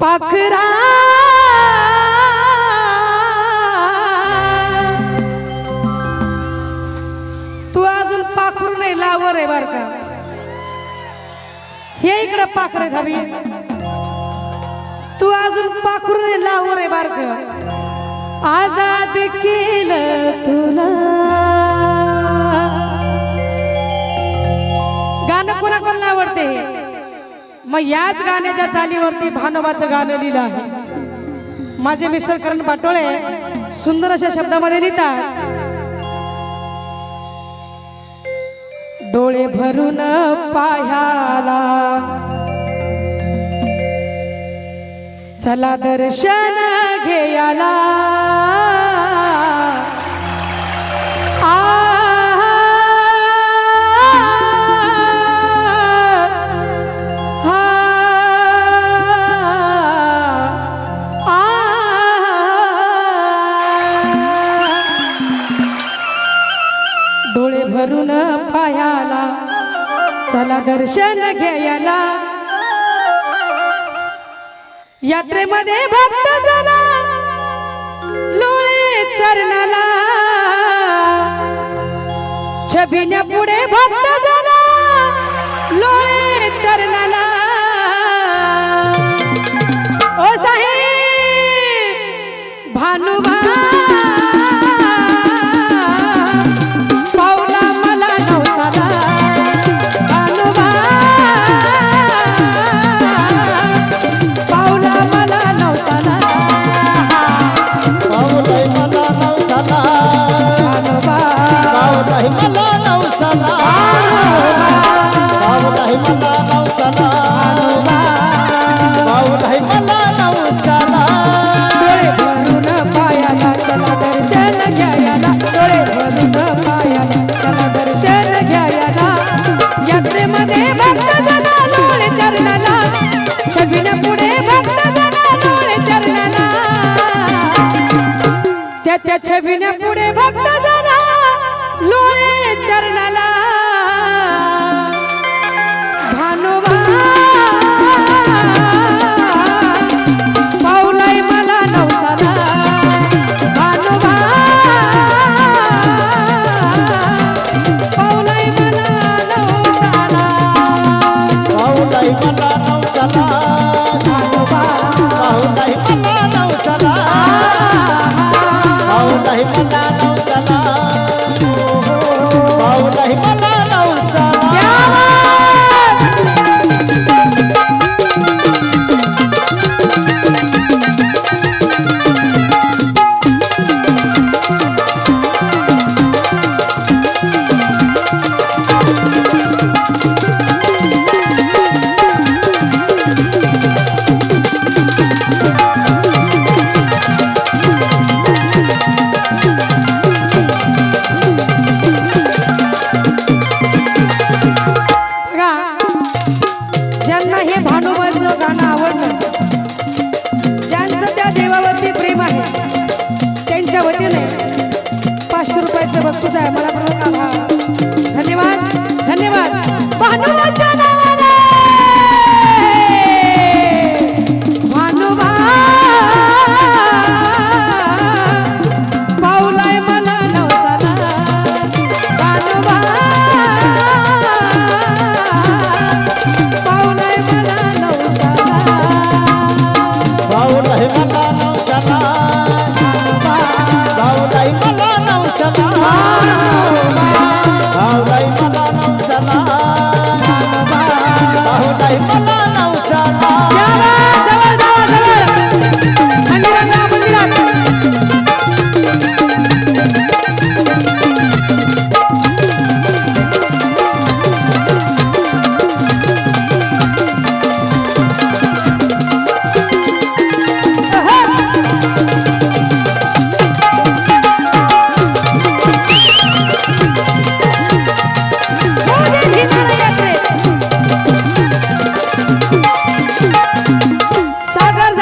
पाखरा. तू अजून पाखरू नाही लावर आहे बर का? हे इकडे पाखर हवी तू अजून पाखरू नाही लावर आहे बर का? आजाद केलं तुला. गाणं कोणाकोणाला आवडते हे? मग याच गाण्याच्या चालीवरती भानोबाचं गाणं लिहिलं आहे. माझे मिस्टर करण पाटोळे सुंदर अशा शब्दामध्ये लिहितात डोळे भरून पाह्याला चला दर्शन घेयाला यात्रेमध्ये भक्त जना लोळे चरणाला. छबिन्या पुढे भक्त ज्यांना हे भानुबाचं गाणं आवडलं ज्यांचं त्या देवावरती प्रेम आहे त्यांच्या वतीने पाचशे रुपयाचं बक्षीस आहे. मला बरोबर आभार. धन्यवाद धन्यवाद. भानुबाच्या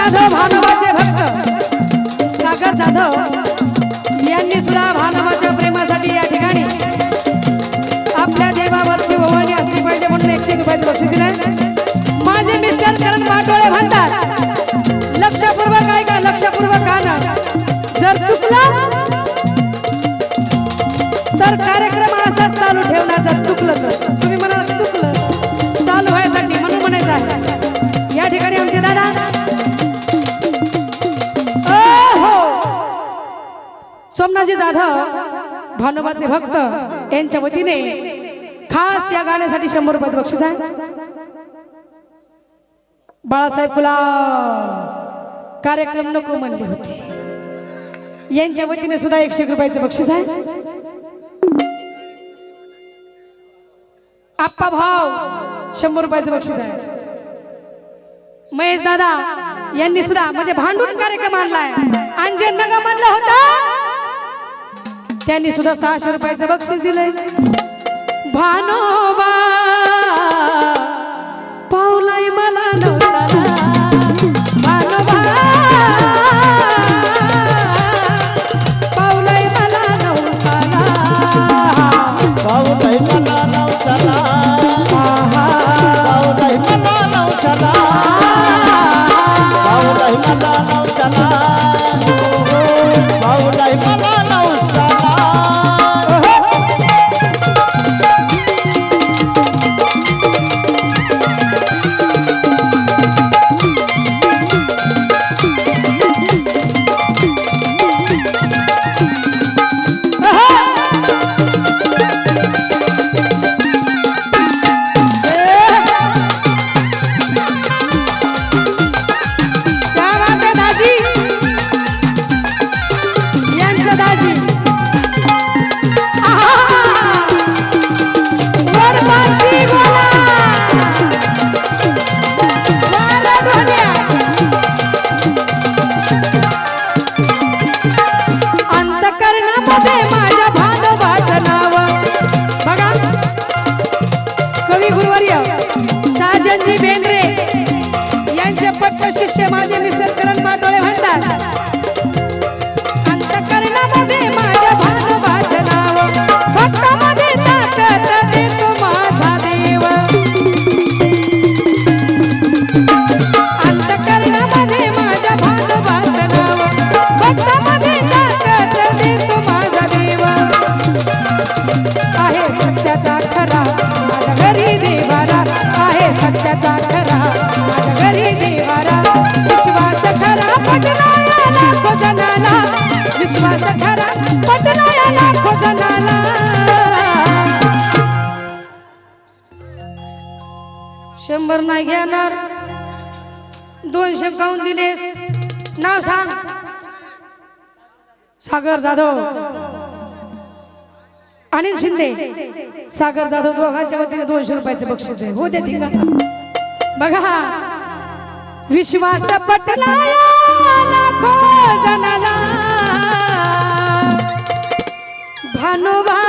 जाधव भानोबाचे भक्त. सागर जाधव यांनी सुद्धा भानोबाच्या प्रेमासाठी या ठिकाणी आपल्या देवावरची ओवाळणी असली पाहिजे म्हणून एकशे रुपयाचं लक्ष दिलं माझे मिस्टर करण पाटोळे म्हणतात लक्षपूर्वक ऐका लक्षपूर्वक गाणं. जर चुकलं तर कार्यक्रम असाच चालू ठेवणार जर चुकलं तर. सोमनाथजी जाधव भानुबाचे भक्त यांच्या वतीने खास या गाण्यासाठी शंभर रुपयाचं बक्षीस आहे. बाळासाहेब फुला कार्यक्रम नको म्हणले होते. यांच्या वतीने सुद्धा एकशे रुपयाचं बक्षीस आहे. आप्पा भाव शंभर रुपयाचं बक्षीस आहे. महेश दादा यांनी सुद्धा म्हणजे भांडून कार्यक्रम आणलाय. आणि जे नग म्हणलं होतं. त्यांनी सुद्धा सहाशे रुपयाचं बक्षीस दिलंय. भानोबा पावलाय मला विश्वास खरा लाखो शंभर नाही घेणार. दोनशे काऊन दिलेस? नाव सांग. सागर जाधव. अनिल शिंदे. सागर जाधव दोघांच्या वतीने दोनशे रुपयाचे बक्षीस आहे. हो देतील का बघा. विश्वास पटला लाखो जणाला ভানোবা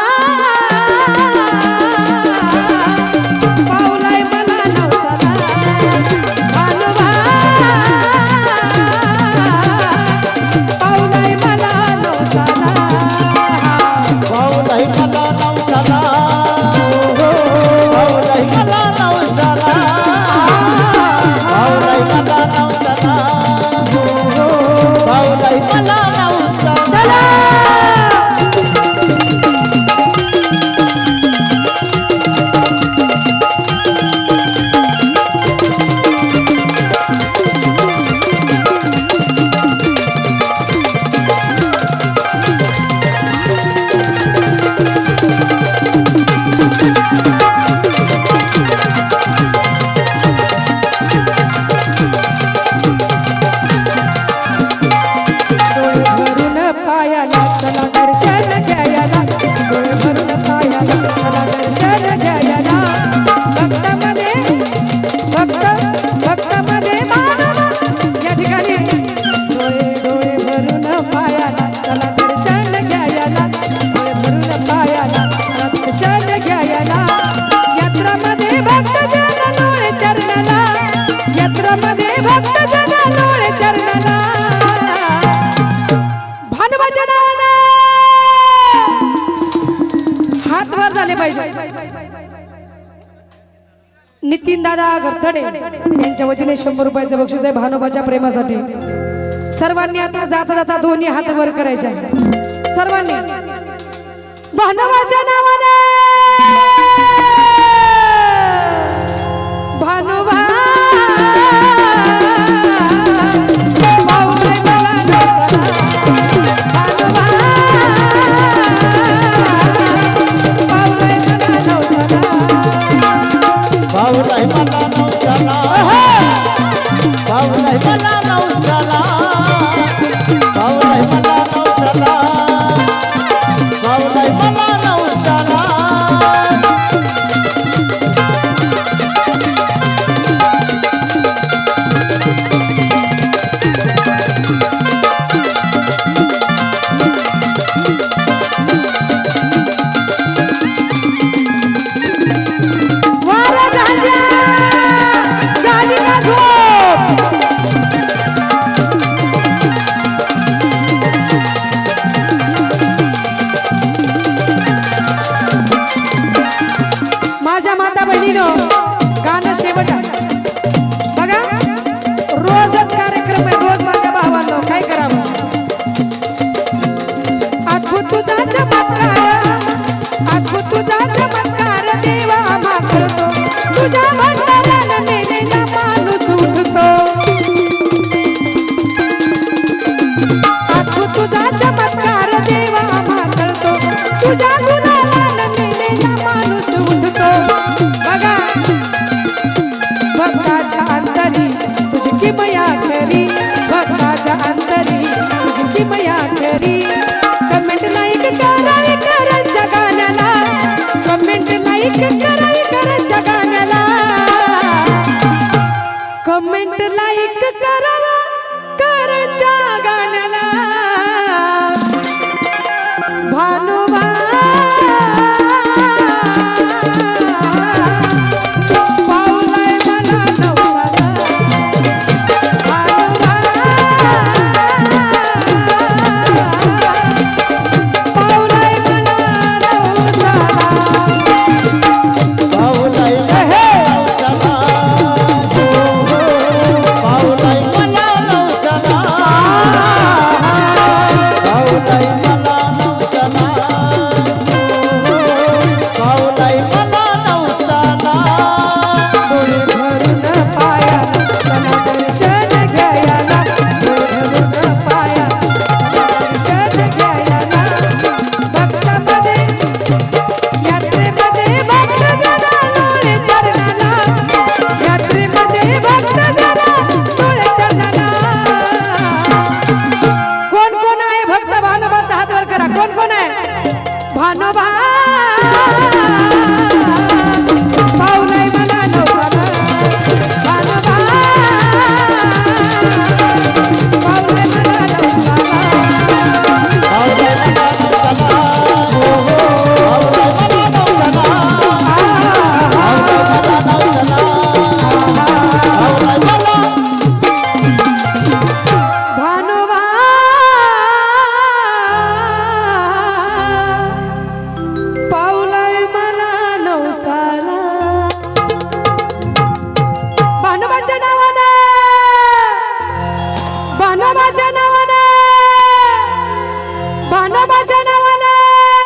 मोरखडे यांच्या वतीने शंभर रुपयाचं बक्षीस आहे भानोबाच्या प्रेमासाठी. सर्वांनी आता जाता जाता दोन्ही हात वर करायचे सर्वांनी. भानोबाच्या नावाने. Yeah.